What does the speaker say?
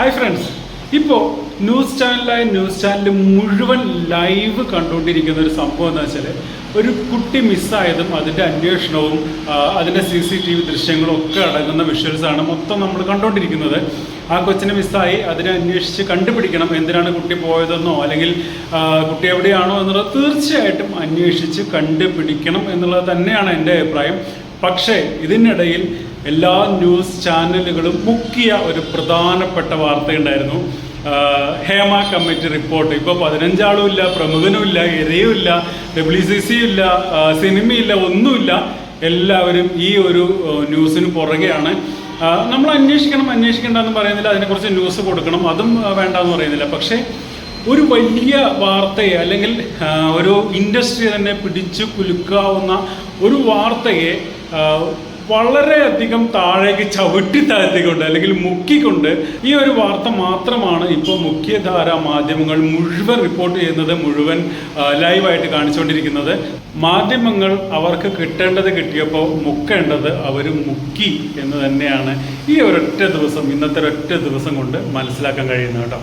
Hi friends ഇപ്പോൾ news ചാനലായ news channel മുഴുവൻ ലൈവ് കണ്ടുകൊണ്ടിരിക്കുന്ന ഒരു സംഭവം എന്താ വെച്ചാൽ ഒരു കുട്ടി മിസ്സായതും അതിന്റെ അന്വേഷണവും അതിന്റെ സി സി ടി വി ദൃശ്യങ്ങളും ഒക്കെ അടങ്ങുന്ന വിഷ്വൽസാണ് മൊത്തം നമ്മൾ കണ്ടുകൊണ്ടിരിക്കുന്നത്. ആ കൊച്ചിനെ മിസ്സായി അതിനെ അന്വേഷിച്ച് കണ്ടുപിടിക്കണം. എന്തിനാണ് കുട്ടി പോയതെന്നോ അല്ലെങ്കിൽ കുട്ടി എവിടെയാണോ എന്നുള്ളത് തീർച്ചയായിട്ടും അന്വേഷിച്ച് കണ്ടുപിടിക്കണം എന്നുള്ളത് തന്നെയാണ് എന്റെ അഭിപ്രായം. പക്ഷേ ഇതിനിടയിൽ എല്ലാ ന്യൂസ് ചാനലുകളും മുക്കിയ ഒരു പ്രധാനപ്പെട്ട വാർത്തയുണ്ടായിരുന്നു ഹേമ കമ്മിറ്റി റിപ്പോർട്ട്. ഇപ്പോൾ പതിനഞ്ചാളും ഇല്ല പ്രമുഖനും ഇല്ല എരയും ഇല്ല ഡബ്ല്യു സി സി ഇല്ല സിനിമയില്ല ഒന്നുമില്ല. എല്ലാവരും ഈ ഒരു ന്യൂസിന് പുറകെയാണ്. നമ്മൾ അന്വേഷിക്കണം അന്വേഷിക്കേണ്ടെന്ന് പറയുന്നില്ല. അതിനെക്കുറിച്ച് ന്യൂസ് കൊടുക്കണം. അതും വേണ്ട വേണ്ടെന്ന് പറയുന്നില്ല. പക്ഷേ ഒരു വലിയ വാർത്തയെ അല്ലെങ്കിൽ ഒരു ഇൻഡസ്ട്രി തന്നെ പിടിച്ചു കുലുക്കാവുന്ന ഒരു വാർത്തയെ വളരെയധികം താഴേക്ക് ചവിട്ടി താഴ്ത്തിക്കൊണ്ട് അല്ലെങ്കിൽ മുക്കിക്കൊണ്ട് ഈ ഒരു വാർത്ത മാത്രമാണ് ഇപ്പോൾ മുഖ്യധാര മാധ്യമങ്ങൾ മുഴുവൻ റിപ്പോർട്ട് ചെയ്യുന്നത് മുഴുവൻ ലൈവായിട്ട് കാണിച്ചുകൊണ്ടിരിക്കുന്നത്. മാധ്യമങ്ങൾ അവർക്ക് കിട്ടേണ്ടത് കിട്ടിയപ്പോൾ മുക്കേണ്ടത് അവർ മുക്കി എന്ന് തന്നെയാണ് ഈ ഒരൊറ്റ ദിവസം ഇന്നത്തെ ഒരൊറ്റ ദിവസം കൊണ്ട് മനസ്സിലാക്കാൻ കഴിയുന്നത് കേട്ടോ.